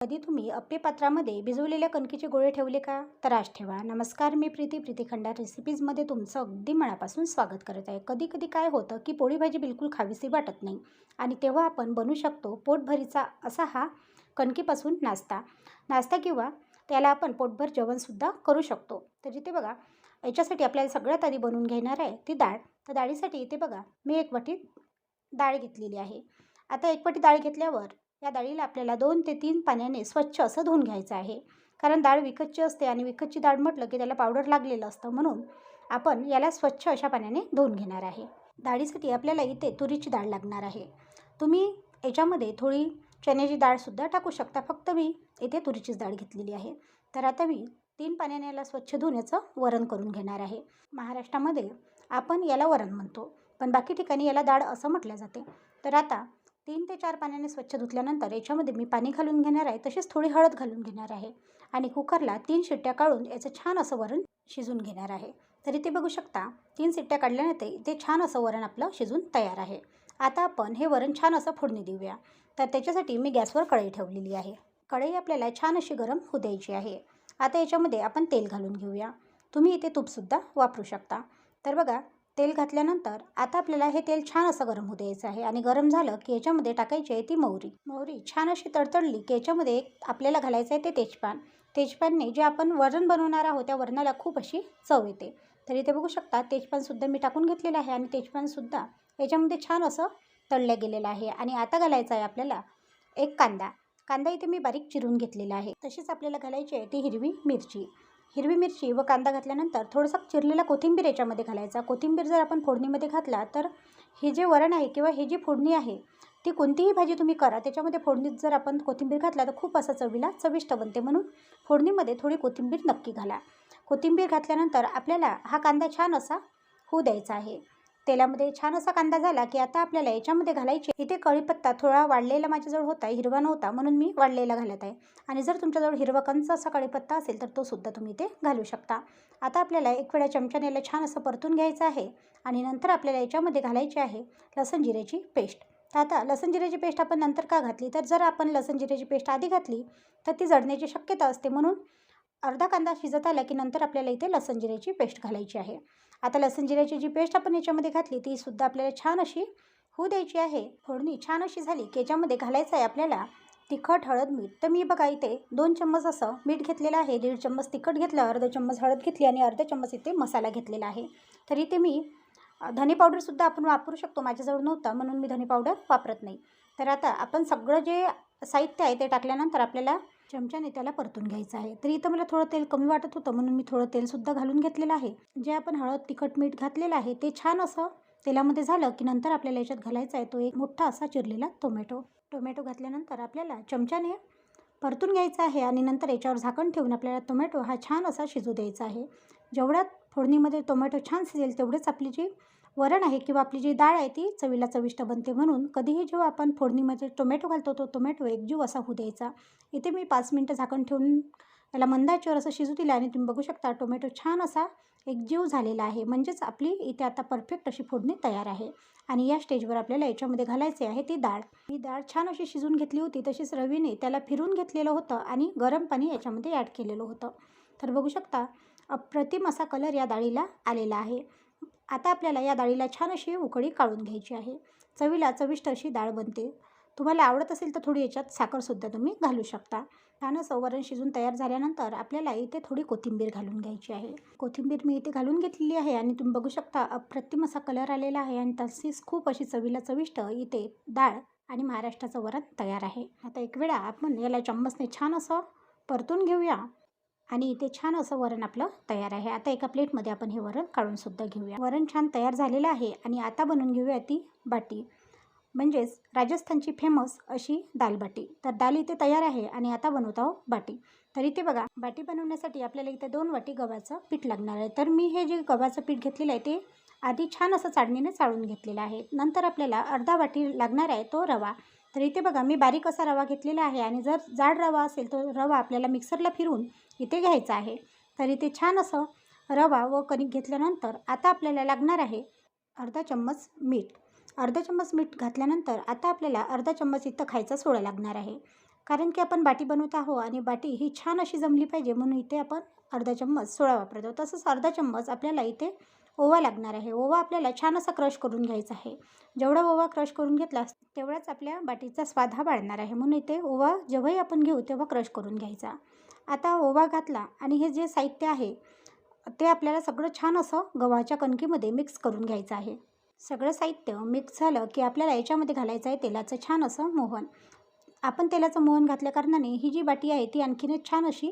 कधी तुम्ही अप्पे पात्रामध्ये भिजवलेल्या कणकीचे गोळे ठेवले का? तर आज ठेवा. नमस्कार मी प्रीती प्रीतीखंडा रेसिपीजमध्ये तुमचं अगदी मनापासून स्वागत करत आहे. कधी कधी काय होतं की पोळी भाजी बिलकुल खावीशी वाटत नाही आणि तेव्हा आपण बनवू शकतो पोटभरीचा असा हा कणकीपासून नाश्ता. नाश्ता किंवा त्याला आपण पोटभर जेवणसुद्धा करू शकतो. तर इथे बघा याच्यासाठी आपल्याला सगळ्यात आधी बनवून घेणार आहे ती डाळ. तर डाळीसाठी इथे बघा मी एक वाटी डाळ घेतलेली आहे. आता एक वाटी डाळ घेतल्यावर या डाळीला आपल्याला दोन ते तीन पाण्याने स्वच्छ असं धुवून घ्यायचं आहे. कारण डाळ विकतची असते आणि विकतची डाळ म्हटलं की त्याला पावडर लागलेलं असतं म्हणून आपण याला स्वच्छ अशा पाण्याने धुवून घेणार आहे. डाळीसाठी आपल्याला इथे तुरीची डाळ लागणार आहे. तुम्ही याच्यामध्ये थोडी चण्याची डाळसुद्धा टाकू शकता. फक्त मी इथे तुरीचीच डाळ घेतलेली आहे. तर आता मी तीन पाण्याने याला स्वच्छ धुवून याचं वरण करून घेणार आहे. महाराष्ट्रामध्ये आपण याला वरण म्हणतो. पण बाकी ठिकाणी याला डाळ असं म्हटलं जाते. तर आता तीन ते चार पाण्याने स्वच्छ धुतल्यानंतर याच्यामध्ये मी पाणी घालून घेणार आहे. तसेच थोडी हळद घालून घेणार आहे. आणि कुकरला तीन शिट्ट्या काढून याचं छान असं वरण शिजून घेणार आहे. तरी ते बघू शकता तीन शिट्ट्या काढल्यानंतर इथे छान असं वरण आपलं शिजून तयार आहे. आता आपण हे वरण छान असं फोडणी देऊया. तर त्याच्यासाठी मी गॅसवर कढई ठेवलेली आहे. कढई आपल्याला छान अशी गरम होऊ द्यायची आहे. आता याच्यामध्ये आपण तेल घालून घेऊया. तुम्ही इथे तूपसुद्धा वापरू शकता. तर बघा तेल घातल्यानंतर आता आपल्याला हे तेल छान असं गरम होऊ द्यायचं आहे. आणि गरम झालं की याच्यामध्ये टाकायची आहे ती मोहरी. मोहरी छान अशी तडतडली की याच्यामध्ये एक आपल्याला घालायचं आहे ते तेजपान. तेजपानने जे आपण वरण बनवणार आहोत त्या वरणाला खूप अशी चव येते. तर इथे बघू शकता तेजपानसुद्धा मी टाकून घेतलेलं आहे आणि तेजपानसुद्धा याच्यामध्ये छान असं तळलं गेलेलं आहे. आणि आता घालायचं आहे आपल्याला एक कांदा. कांदा इथे मी बारीक चिरून घेतलेला आहे. तशीच आपल्याला घालायची आहे ती हिरवी मिरची. हिरवी मिरची व कांदा घातल्यानंतर थोडंसं चिरलेला कोथिंबीर याच्यामध्ये घालायचा. कोथिंबीर जर आपण फोडणीमध्ये घातला तर हे जे वरण आहे किंवा हे जी फोडणी आहे ती कोणतीही भाजी तुम्ही करा. त्याच्यामध्ये फोडणीत जर आपण कोथिंबीर घातला तर खूप असा चवीला चविष्ट बनते. म्हणून फोडणीमध्ये थोडी कोथिंबीर नक्की घाला. कोथिंबीर घातल्यानंतर आपल्याला हा कांदा छान असा होऊ द्यायचा आहे. तेलामध्ये छान असा कांदा झाला की आता आपल्याला याच्यामध्ये घालायचे. इथे कढीपत्ता थोडा वाढलेला माझ्याजवळ होता हिरवा नव्हता म्हणून मी वाढलेला घालत आहे. आणि जर तुमच्याजवळ हिरवा कंच असा कढीपत्ता असेल तर तो सुद्धा तुम्ही इथे घालू शकता. आता आपल्याला एक वेळा चमच्याने याला छान असं परतून घ्यायचं आहे आणि नंतर आपल्याला याच्यामध्ये घालायची आहे लसण जिऱ्याची पेस्ट. तर आता लसण जिऱ्याची पेस्ट आपण नंतर का घातली? तर जर आपण लसण जिऱ्याची पेस्ट आधी घातली तर ती जडण्याची शक्यता असते म्हणून अर्धा कांदा शिजत आला की नंतर आपल्याला इथे लसण जिऱ्याची पेस्ट घालायची आहे. आता लसण जिऱ्याची जी पेस्ट आपण याच्यामध्ये घातली ती सुद्धा आपल्याला छान अशी होऊ द्यायची आहे. फोडणी छान अशी झाली की याच्यामध्ये घालायचं आहे आपल्याला तिखट हळद मीठ. तर मी बघा इथे दोन चम्मच असं मीठ घेतलेलं आहे. दीड चम्मच तिखट घेतलं अर्धा चम्मच हळद घेतली आणि अर्धा चम्मच इथे मसाला घेतलेला आहे. तर इथे मी धने पावडरसुद्धा आपण वापरू शकतो. माझ्याजवळ नव्हता म्हणून मी धने पावडर वापरत नाही. तर आता आपण सगळं जे साहित्य आहे ते टाकल्यानंतर आपल्याला चमच्याने त्याला परतून घ्यायचं आहे. तर इथं मला थोडं तेल कमी वाटत होतं म्हणून मी थोडं तेलसुद्धा घालून घेतलेलं आहे. जे आपण हळद तिखट मीठ घातलेलं आहे ते छान असं तेलामध्ये झालं की नंतर आपल्याला याच्यात घालायचा आहे तो एक मोठा असा चिरलेला टोमॅटो. टोमॅटो घातल्यानंतर आपल्याला चमच्याने परतून घ्यायचा आहे आणि नंतर याच्यावर झाकण ठेवून आपल्याला टोमॅटो हा छान असा शिजू द्यायचा आहे. जेवढ्यात फोडणीमध्ये टोमॅटो छान शिजेल तेवढेच आपली जी वरण आहे किंवा आपली जी डाळ आहे ती चवीला चविष्ट बनते म्हणून कधीही जेव्हा आपण फोडणीमध्ये टोमॅटो घालतो तो टोमॅटो एकजीव असा होऊ द्यायचा. इथे मी पाच मिनटं झाकण ठेवून याला मंदाच्यावर असं शिजू दिलं आणि तुम्ही बघू शकता टोमॅटो छान असा एकजीव झालेला आहे. म्हणजेच आपली इथे आता परफेक्ट अशी फोडणी तयार आहे. आणि या स्टेजवर आपल्याला याच्यामध्ये घालायचे आहे ती डाळ. ही डाळ छान अशी शिजून घेतली होती तशीच रवीने त्याला फिरून घेतलेलं होतं आणि गरम पाणी याच्यामध्ये ॲड केलेलं होतं. तर बघू शकता अप्रतिम असा कलर या डाळीला आलेला आहे. आता आपल्याला या डाळीला छान अशी उकळी काढून घ्यायची आहे. चवीला चविष्ट अशी डाळ बनते. तुम्हाला आवडत असेल तर थोडी याच्यात साखरसुद्धा तुम्ही घालू शकता. छान असं वरण शिजून तयार झाल्यानंतर आपल्याला इथे थोडी कोथिंबीर घालून घ्यायची आहे. कोथिंबीर मी इथे घालून घेतलेली आहे आणि तुम्ही बघू शकता अप्रतिम असा कलर आलेला आहे आणि तशीच खूप अशी चवीला चविष्ट इथे डाळ आणि महाराष्ट्राचं वरण तयार आहे. आता एक वेळा आपण याला चम्मचने छान असं परतून घेऊया. आणि इथे छान असं वरण आपलं तयार आहे. आता एका प्लेटमध्ये आपण हे वरण काढूनसुद्धा घेऊया. वरण छान तयार झालेलं आहे आणि आता बनवून घेऊया ती बाटी. म्हणजेच राजस्थानची फेमस अशी दालबाटी तर दाल इथे तयार आहे आणि आता बनवत आहोत बाटी. तर इथे बघा बाटी बनवण्यासाठी आपल्याला इथे दोन वाटी गव्हाचं पीठ लागणार आहे. तर मी हे जे गव्हाचं पीठ घेतलेलं आहे ते आधी छान असं चाळणीने चाळून घेतलेलं आहे. नंतर आपल्याला अर्धा वाटी लागणार आहे तो रवा. तर इथे बघा मी बारीक असा रवा घेतलेला आहे आणि जर जाड रवा असेल तर रवा आपल्याला मिक्सरला फिरून इथे घ्यायचा आहे. तर इथे छान असं रवा व कणिक घेतल्यानंतर आता आपल्याला लागणार आहे अर्धा चम्मच मीठ. अर्धा चम्मच मीठ घातल्यानंतर आता आपल्याला अर्धा चम्मच इथं खायचा सोडा लागणार आहे. कारण की आपण बाटी बनवत आहोत आणि बाटी ही छान अशी जमली पाहिजे म्हणून इथे आपण अर्धा चम्मच सोडा वापरतो. तसंच अर्धा चम्मच आपल्याला इथे ओवा लागणार आहे. ओवा आपल्याला छान असा क्रश करून घ्यायचा आहे. जेवढा ओवा क्रश करून घेतला तेवढाच आपल्या बाटीचा स्वाद हा वाढणार आहे. म्हणून इथे ओवा जेव्हाही आपण घेऊ तेव्हा क्रश करून घ्यायचा. आता ओवा घातला आणि हे जे साहित्य आहे ते आपल्याला सगळं छान असं गव्हाच्या कणकीमध्ये मिक्स करून घ्यायचं आहे. सगळं साहित्य मिक्स झालं की आपल्याला याच्यामध्ये घालायचं आहे तेलाचं छान असं मोहन. आपण तेलाचं मोहन घातल्या कारणाने ही जी बाटी आहे ती आणखीनच छान अशी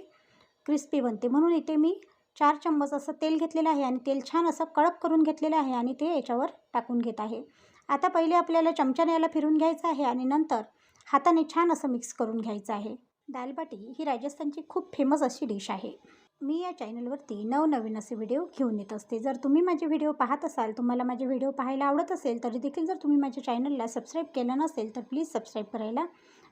क्रिस्पी बनते. म्हणून इथे मी चार चम्मच असं तेल घेतलेलं आहे आणि तेल छान असं कडक करून घेतलेलं आहे आणि ते याच्यावर टाकून घेत आहे. आता पहिले आपल्याला चमच्याने याला फिरून घ्यायचं आहे आणि नंतर हाताने छान असं मिक्स करून घ्यायचं आहे. दालबाटी ही राजस्थानची खूप फेमस अशी डिश आहे. मी या चॅनलवरती नवनवीन असे व्हिडिओ घेऊन येत असते. जर तुम्ही माझे व्हिडिओ पाहत असाल तुम्हाला माझे व्हिडिओ पाहायला आवडत असेल तरी देखील जर तुम्ही माझ्या चॅनलला सबस्क्राईब केलं नसेल तर प्लीज सबस्क्राईब करायला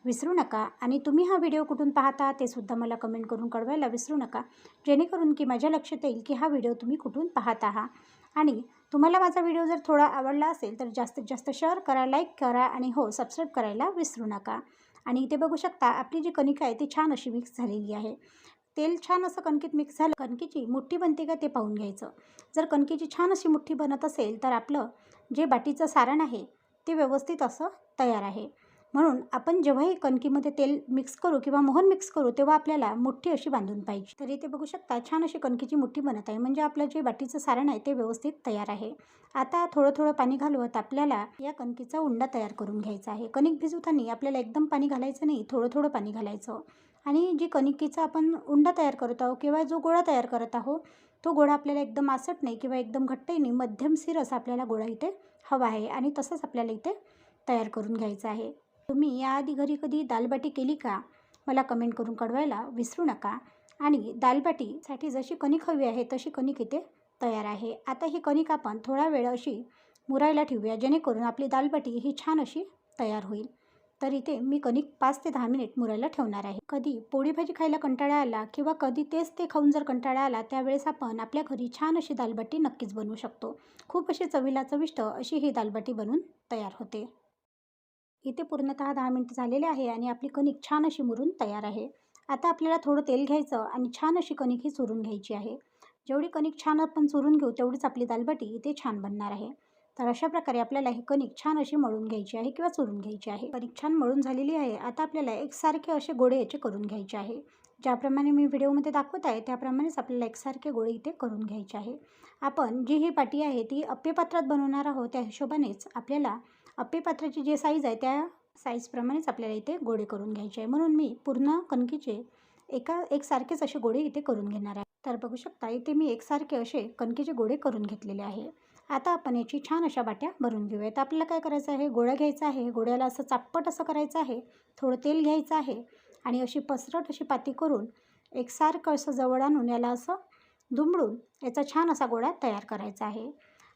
विसरू नका. आणि तुम्ही हा व्हिडिओ कुठून पाहता ते सुद्धा मला कमेंट करून कळवायला विसरू नका. जेणेकरून की माझ्या लक्षात येईल की हा व्हिडिओ तुम्ही कुठून पाहत आहात. आणि तुम्हाला माझा व्हिडिओ जर थोडा आवडला असेल तर जास्तीत जास्त शेअर करा लाईक करा आणि हो सबस्क्राईब करायला विसरू नका. आणि इथे बघू शकता आपली जी कणिका आहे ती छान अशी मिक्स झालेली आहे. तेल छान असं कणकीत मिक्स झालं कणकीची मुठ्ठी बनते का ते पाहून घ्यायचं. जर कणकीची छान अशी मुठ्ठी बनत असेल तर आपलं जे बाटीचं सारण आहे ते व्यवस्थित असं तयार आहे. म्हणून आपण जेव्हाही कणकीमध्ये तेल मिक्स करू किंवा मोहन मिक्स करू तेव्हा आपल्याला मुठ्ठी अशी बांधून पाहिजे. तर इथे बघू शकता छान अशी कणकीची मुठ्ठी बनत आहे. म्हणजे आपलं जे बाटीचं सारण आहे ते व्यवस्थित तयार आहे. आता थोडं थोडं पाणी घालवत आपल्याला या कणकीचा उंडा तयार करून घ्यायचा आहे. कणिक भिजवताना आपल्याला एकदम पाणी घालायचं नाही थोडं थोडं पाणी घालायचं. आणि जी कणिकेचा आपण उंडा तयार करत आहोत किंवा जो गोळा तयार करत आहोत तो गोळा आपल्याला एकदम आसट नाही किंवा एकदम घट्टही नाही मध्यम सिर असा आपल्याला गोळा इथे हवा आहे. आणि तसंच आपल्याला इथे तयार करून घ्यायचं आहे. तुम्ही याआधी घरी कधी दालबाटी केली का? मला कमेंट करून कळवायला विसरू नका. आणि दालबाटीसाठी जशी कणिक हवी आहे तशी कणिक इथे तयार आहे. आता ही कणिक आपण थोडा वेळ अशी मुरायला ठेवूया जेणेकरून आपली दालबाटी ही छान अशी तयार होईल. तर इथे मी कणिक पाच ते दहा मिनिट मुरायला ठेवणार आहे. कधी पोळी भाजी खायला कंटाळा आला किंवा कधी तेच ते खाऊन जर कंटाळा आला त्यावेळेस आपण आपल्या घरी छान अशी दालबाटी नक्कीच बनवू शकतो. खूप अशी चवीला चविष्ट अशी ही दालबाटी बनवून तयार होते. इथे पूर्णतः दहा मिनटं झालेले आहे आणि आपली कणिक छान अशी मुरून तयार आहे. आता आपल्याला थोडं तेल घ्यायचं आणि छान अशी कणिक ही चुरून घ्यायची आहे. जेवढी कणिक छान आपण चुरून घेऊ तेवढीच आपली दालबाटी इथे छान बनणार आहे. तर अशा प्रकारे आपल्याला ही कणिक छान अशी मळून घ्यायची आहे किंवा चुरून घ्यायची आहे. कणिक छान मळून झालेली आहे. आता आपल्याला एकसारखे असे गोळे याचे करून घ्यायचे आहे. ज्याप्रमाणे मी व्हिडिओमध्ये दाखवत आहे त्याप्रमाणेच आपल्याला एकसारखे गोळे इथे करून घ्यायचे आहे. आपण जी ही पाटी आहे ती अप्पेपात्रात बनवणार आहोत त्या हिशोबानेच आपल्याला अप्पेपात्राची जे साईज आहे त्या साईजप्रमाणेच आपल्याला इथे गोळे करून घ्यायचे आहे. म्हणून मी पूर्ण कणकीचे एका एकसारखेच असे गोळे इथे करून घेणार आहे. तर बघू शकता इथे मी एकसारखे असे कणकीचे गोळे करून घेतलेले आहे. आता आपण याची छान अशा बाट्या भरून घेऊया तर आपल्याला काय करायचं आहे? गोळा घ्यायचा आहे. गोळ्याला असं चापट असं करायचं आहे. थोडं तेल घ्यायचं आहे. आणि अशी पसरट अशी पाती करून एकसारखं असं जवळ आणून याला असं दुमडून याचा छान असा गोळा तयार करायचा आहे.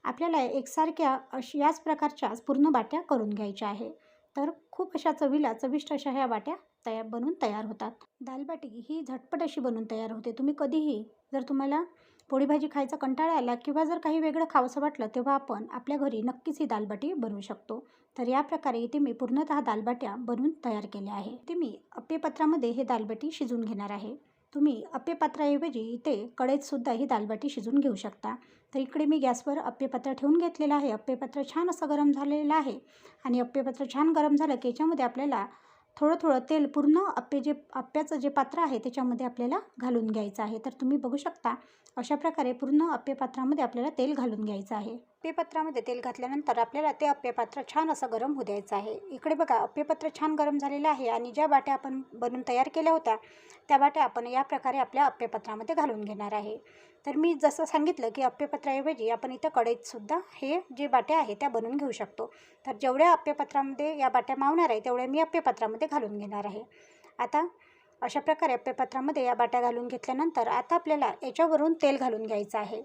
आपल्याला एकसारख्या अशी याच प्रकारच्या पूर्ण बाट्या करून घ्यायच्या आहे. तर खूप अशा चवीला चविष्ट अशा ह्या बाट्या तयार बनून तयार होतात. दालबाटी ही झटपट अशी बनून तयार होते. तुम्ही कधीही जर तुम्हाला पोळी भाजी खायचा कंटाळा आला किंवा जर काही वेगळं खावंसं वाटलं तेव्हा आपण आपल्या घरी नक्कीच ही दालबाटी बनवू शकतो. तर या प्रकारे इथे मी पूर्णतः दालबाट्या बनवून तयार केल्या आहे. ते मी अप्पेपत्रामध्ये हे दालबाटी शिजवून घेणार आहे. तुम्ही अप्पेपात्राऐवजी इथे कढईतसुद्धा ही दालबाटी शिजवून घेऊ शकता. तर इकडे मी गॅसवर अप्पेपात्र ठेवून घेतलेलं आहे. अप्पेपात्र छान असं गरम झालेलं आहे आणि अप्पेपात्र छान गरम झालं की याच्यामध्ये आपल्याला थोडं थोडं तेल पूर्ण अप्पे जे अप्प्याचं जे पात्र आहे त्याच्यामध्ये आपल्याला घालून घ्यायचं आहे. तर तुम्ही बघू शकता अशा प्रकारे पूर्ण अप्पेपात्रामध्ये आपल्याला तेल घालून घ्यायचं आहे. अप्पेपात्रामध्ये तेल घातल्यानंतर आपल्याला ते अप्पेपात्र छान असं गरम होऊ द्यायचं आहे. इकडे बघा अप्पेपात्र छान गरम झालेलं आहे आणि ज्या बाट्या आपण बनवून तयार केल्या होत्या त्या बाट्या आपण या प्रकारे आपल्या अप्पेपात्रामध्ये घालून घेणार आहे. तर मी जसं सांगितलं की अप्पेपत्राऐवजी आपण इथं कढईतसुद्धा हे जे बाट्या आहे त्या बनवून घेऊ शकतो. तर जेवढ्या अप्यपत्रामध्ये या बाट्या मावणार आहे तेवढ्या मी अप्यपत्रामध्ये घालून घेणार आहे. आता अशा प्रकारे अप्यपत्रामध्ये या बाट्या घालून घेतल्यानंतर आता आपल्याला याच्यावरून तेल घालून घ्यायचं आहे.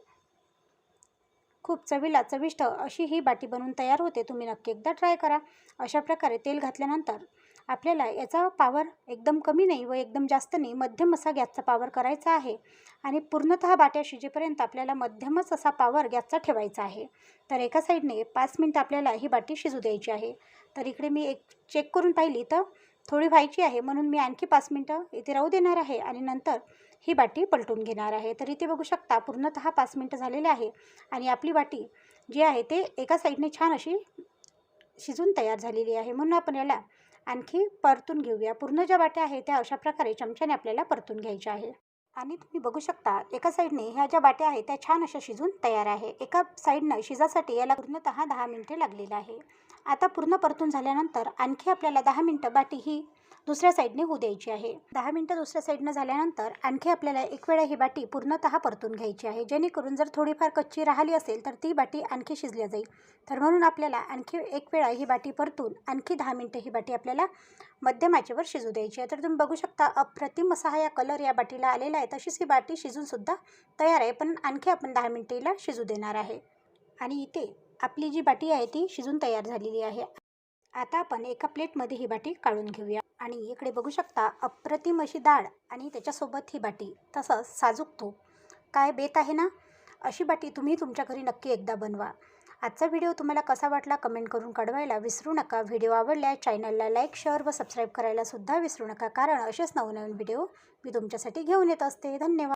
खूप चवीला चविष्ट अशी ही बाटी बनवून तयार होते. तुम्ही नक्की एकदा ट्राय करा. अशा प्रकारे तेल घातल्यानंतर आपल्याला याचा पावर एकदम कमी नाही व एकदम जास्त नाही मध्यम असा गॅसचा पावर करायचा आहे. आणि पूर्णतः बाट्या शिजेपर्यंत आपल्याला मध्यमच असा पावर गॅसचा ठेवायचा आहे. तर एका साईडने पाच मिनटं आपल्याला ही बाटी शिजू द्यायची आहे. तर इकडे मी एक चेक करून पाहिली तर थोडी व्हायची आहे म्हणून मी आणखी पाच मिनटं इथे राहू देणार आहे. आणि नंतर ही बाटी पलटून घेणार आहे. तर इथे बघू शकता पूर्णतः पाच मिनटं झालेले आहे आणि आपली बाटी जी आहे ते एका साईडने छान अशी शिजून तयार झालेली आहे. म्हणून आपण याला आणखी परतून घेऊया. पूर्ण ज्या बाट्या आहेत त्या अशा प्रकारे चमच्याने आपल्याला परतून घ्यायच्या आहे. आणि तुम्ही बघू शकता एका साईडने ह्या ज्या बाट्या आहेत त्या छान अशा शिजून तयार आहे. एका साईडनं शिजासाठी याला पूर्णतः दहा मिनटे लागलेलं आहे. आता पूर्ण परतून झाल्यानंतर आणखी आपल्याला दहा मिनटं बाटी ही दुसऱ्या साईडने होऊ द्यायची आहे. दहा मिनटं दुसऱ्या साईडनं झाल्यानंतर आणखी आपल्याला एक वेळा ही बाटी पूर्णतः परतून घ्यायची आहे. जेणेकरून जर थोडीफार कच्ची राहिली असेल तर ती बाटी आणखी शिजल्या जाईल. तर म्हणून आपल्याला आणखी एक वेळा ही बाटी परतून आणखी दहा मिनटं ही बाटी आपल्याला मध्यम आचेवर शिजू द्यायची आहे. तर तुम्ही बघू शकता अप्रतिम असा हा या कलर या बाटीला आलेला आहे. तशीच ही बाटी शिजूनसुद्धा तयार आहे. पण आणखी आपण दहा मिनटेला शिजू देणार आहे. आणि इथे आपली जी बाटी आहे ती शिजून तयार झालेली आहे. आता आपण एका प्लेटमध्ये ही बाटी काढून घेऊया. आणि इकडे बघू शकता अप्रतिम अशी डाळ आणि त्याच्यासोबत ही बाटी. तसंच साजूक तूप काय बेत आहे ना? अशी बाटी तुम्ही तुमच्या घरी नक्की एकदा बनवा. आजचा व्हिडिओ तुम्हाला कसा वाटला कमेंट करून कळवायला विसरू नका. व्हिडिओ आवडल्या चॅनलला लाईक शेअर व सबस्क्राईब करायला सुद्धा विसरू नका. कारण असेच नवनवीन व्हिडिओ मी तुमच्यासाठी घेऊन येत असते. धन्यवाद.